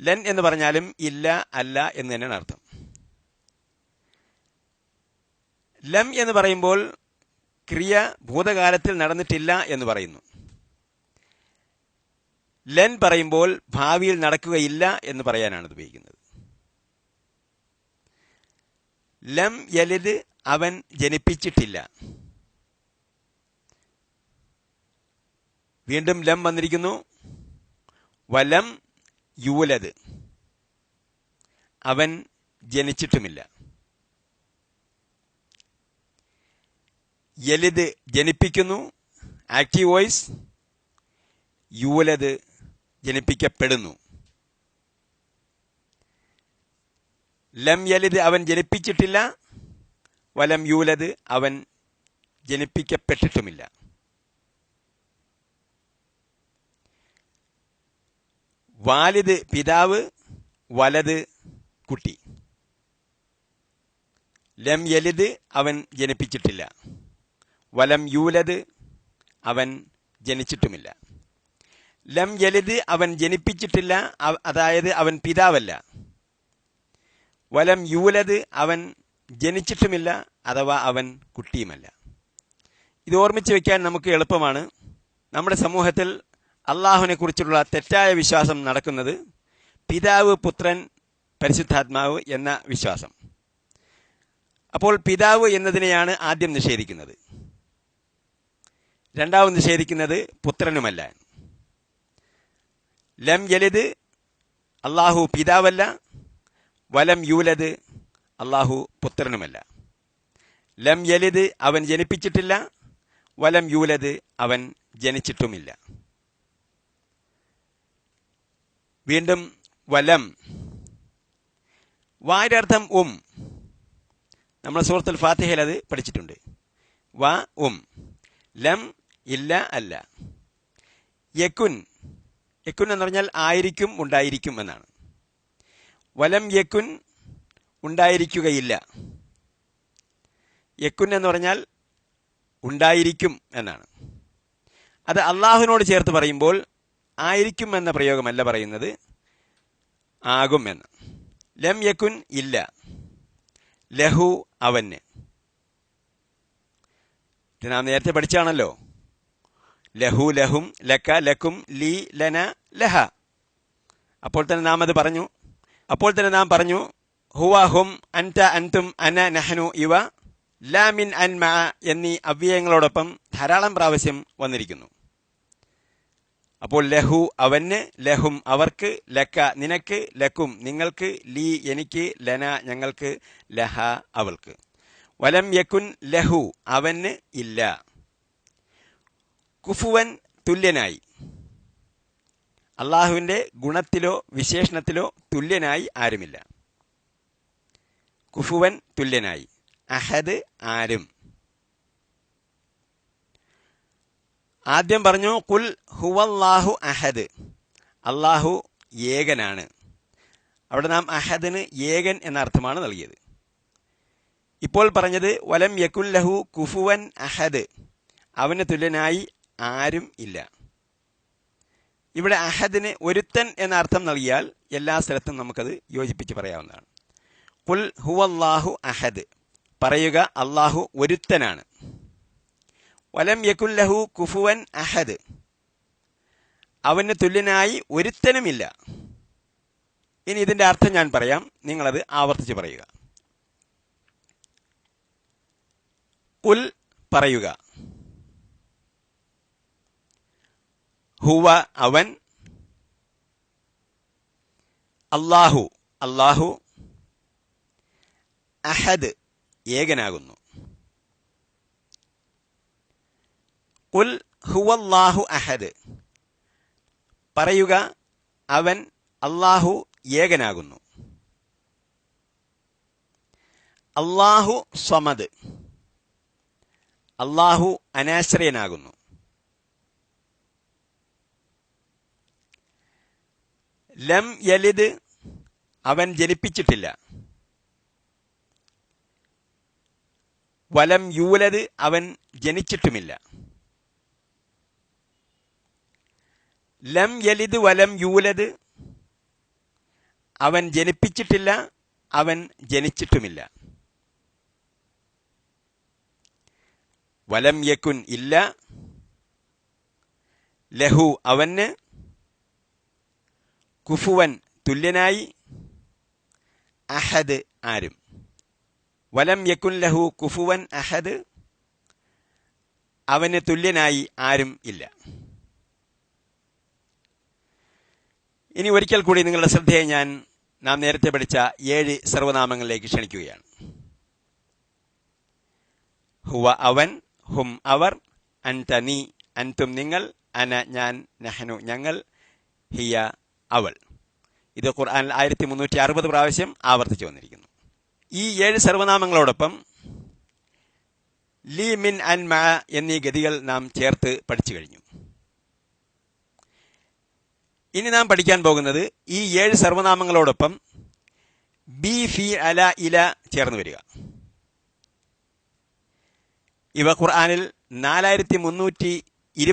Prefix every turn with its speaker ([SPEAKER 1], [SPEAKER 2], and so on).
[SPEAKER 1] ലൻ എന്ന് പറഞ്ഞാലും ഇല്ല അല്ല എന്ന് തന്നെയാണ് അർത്ഥം. ലം എന്ന് പറയുമ്പോൾ ക്രിയ ഭൂതകാലത്തിൽ നടന്നിട്ടില്ല എന്ന് പറയുന്നു. ലൻ പറയുമ്പോൾ ഭാവിയിൽ നടക്കുകയില്ല എന്ന് പറയാനാണ് ഉപയോഗിക്കുന്നത്. ലം യലിത് അവൻ ജനിപ്പിച്ചിട്ടില്ല. വീണ്ടും ലം വന്നിരിക്കുന്നു. വലം യൂലത് അവൻ ജനിച്ചിട്ടുമില്ല. യലിത് ജനിപ്പിക്കുന്നു. Active voice. യുവലത് ജനിപ്പിക്കപ്പെടുന്നു. ലം യലിത് അവൻ ജനിപ്പിച്ചിട്ടില്ല. വലം യൂലത് അവൻ ജനിപ്പിക്കപ്പെട്ടിട്ടുമില്ല. വാലിദ് പിതാവ് വലത് കുട്ടി. ലം യലിത് അവൻ ജനിപ്പിച്ചിട്ടില്ല. വലം യൂലത് അവൻ ജനിച്ചിട്ടുമില്ല. ലം യലിത് അവൻ ജനിപ്പിച്ചിട്ടില്ല അതായത് അവൻ പിതാവല്ല. വലം യൂലത് അവൻ ജനിച്ചിട്ടുമില്ല അഥവാ അവൻ കുട്ടിയുമല്ല. ഇത് ഓർമ്മിച്ച് വെക്കാൻ നമുക്ക് എളുപ്പമാണ്. നമ്മുടെ സമൂഹത്തിൽ അള്ളാഹുവിനെ കുറിച്ചുള്ള തെറ്റായ വിശ്വാസം നടക്കുന്നത് പിതാവ് പുത്രൻ പരിശുദ്ധാത്മാവ് എന്ന വിശ്വാസം. അപ്പോൾ പിതാവ് എന്നതിനെയാണ് ആദ്യം നിഷേധിക്കുന്നത്. രണ്ടാമത് നിഷേധിക്കുന്നത് പുത്രനുമല്ല. ലം യലിത് അള്ളാഹു പിതാവല്ല വലം യൂലത് അള്ളാഹു പുത്രനുമല്ല. ലം യലിത് അവൻ ജനിപ്പിച്ചിട്ടില്ല വലം യൂലത് അവൻ ജനിച്ചിട്ടുമില്ല. വീണ്ടും വലം. വായുടെ അർത്ഥം ഉം. നമ്മൾ സൂറത്തുൽ ഫാത്തിഹയിൽ അത് പഠിച്ചിട്ടുണ്ട്. വ ഉം. ലം ഇല്ല അല്ല. യക്കുൻ യക്കുൻ എന്ന് പറഞ്ഞാൽ ആയിരിക്കും ഉണ്ടായിരിക്കും എന്നാണ്. വലം യക്കുൻ ഉണ്ടായിരിക്കുകയില്ല. യക്കുൻ എന്ന് പറഞ്ഞാൽ ഉണ്ടായിരിക്കും എന്നാണ്. അത് അള്ളാഹുവിനോട് ചേർത്ത് പറയുമ്പോൾ ആയിരിക്കും എന്ന പ്രയോഗമല്ല പറയുന്നത്. ആകും എന്ന് ലം യക്കുൻ ഇല്ല. ലഹു അവന്. നാം നേരത്തെ പഠിച്ചാണല്ലോ. ലഹു ലഹും ലക്ക ലക്കും ലി ലന ലഹ. അപ്പോൾ തന്നെ നാം അത് പറഞ്ഞു. അപ്പോൾ തന്നെ നാം പറഞ്ഞു ഹുവ ഹും അൻത അൻതും അന നഹനു ഇവ ലാമിൻ അൻ മ എന്നീ അവ്യയങ്ങളോടൊപ്പം ധാരാളം പ്രാവശ്യം വന്നിരിക്കുന്നു. അപ്പോൾ ലഹു അവന് ലഹും അവർക്ക് ലക്ക നിനക്ക് ലക്കും നിങ്ങൾക്ക് ലീ എനിക്ക് ലന ഞങ്ങൾക്ക് ലഹ അവൾക്ക്. വലം യക്കുൻ ലഹു അവന് ഇല്ല. കുഫുവൻ തുല്യനായി. അള്ളാഹുവിന്റെ ഗുണത്തിലോ വിശേഷണത്തിലോ തുല്യനായി ആരുമില്ല. കുഫുവൻ തുല്യനായി. അഹദ് ആരും. ആദ്യം പറഞ്ഞു കുൽ ഹുവല്ലാഹു അഹദ്. അള്ളാഹു ഏകനാണ്. അവിടെ നാം അഹദിന് ഏകൻ എന്ന അർത്ഥമാണ് നൽകിയത്. ഇപ്പോൾ പറഞ്ഞത് വലം യക്കുല്ലഹു കുഫുവൻ അഹദ്. അവന് തുല്യനായി ആരും ഇല്ല. ഇവിടെ അഹദിന് ഒരുത്തൻ എന്ന അർത്ഥം നൽകിയാൽ എല്ലാ സ്ഥലത്തും നമുക്കത് യോജിപ്പിച്ച് പറയാവുന്നതാണ്. കുൽ ഹുവല്ലാഹു അഹദ്. പറയുക അള്ളാഹു ഒരുത്തനാണ്. വലം യക്കുല്ലഹു കുഫുവൻ അഹദ്. അവന് തുല്യനായി ഒരുത്തനുമില്ല. ഇനി ഇതിന്റെ അർത്ഥം ഞാൻ പറയാം. നിങ്ങളത് ആവർത്തിച്ച് പറയുക. കുൽ പറയുക. ഹുവ അവൻ. അള്ളാഹു അള്ളാഹു അഹദ് ഏകനാകുന്നു. കുൽ ഹുവല്ലാഹു അഹദ്. പറയുക അവൻ അള്ളാഹു ഏകനാകുന്നു. അള്ളാഹു സമദ് അള്ളാഹു അനാശ്രയനാകുന്നു. ലം യലിദ് അവൻ ജനിപ്പിച്ചിട്ടില്ല. വലം യൂലത് അവൻ ജനിച്ചിട്ടുമില്ല. ലം യലിദ് വലം യൂലത് അവൻ ജനിപ്പിച്ചിട്ടില്ല അവൻ ജനിച്ചിട്ടുമില്ല. വലം യക്കുൻ ഇല്ല ലഹു അവന് കുഫുവൻ തുല്യനായി അഹദ് ആരും. വലം യക്കുൻ ലഹു കുഫുവൻ അഹദ് അവന് തുല്യനായി ആരും ഇല്ല. ഇനി ഒരിക്കൽ കൂടി നിങ്ങളുടെ ശ്രദ്ധയെ ഞാൻ നാം നേരത്തെ പഠിച്ച ഏഴ് സർവനാമങ്ങളിലേക്ക് ക്ഷണിക്കുകയാണ്. ഹുവ അവൻ ഹും അവർ അൻത നീ അൻതും നിങ്ങൾ അന ഞാൻ നഹനു ഞങ്ങൾ ഹിയ അവൾ. ഇത് ഖുർആനിൽ ആയിരത്തി മുന്നൂറ്റി അറുപത് പ്രാവശ്യം ആവർത്തിച്ചു വന്നിരിക്കുന്നു. ഈ ഏഴ് സർവനാമങ്ങളോടൊപ്പം ലീ മിൻ അൻ മ എന്നീ ഗതികൾ നാം ചേർത്ത് പഠിച്ചു കഴിഞ്ഞു. ഇനി നാം പഠിക്കാൻ പോകുന്നത് ഈ ഏഴ് സർവനാമങ്ങളോടൊപ്പം ബി ഫി അല ഇല ചേർന്ന് വരിക. ഇവ ഖുർആാനിൽ നാലായിരത്തി മുന്നൂറ്റി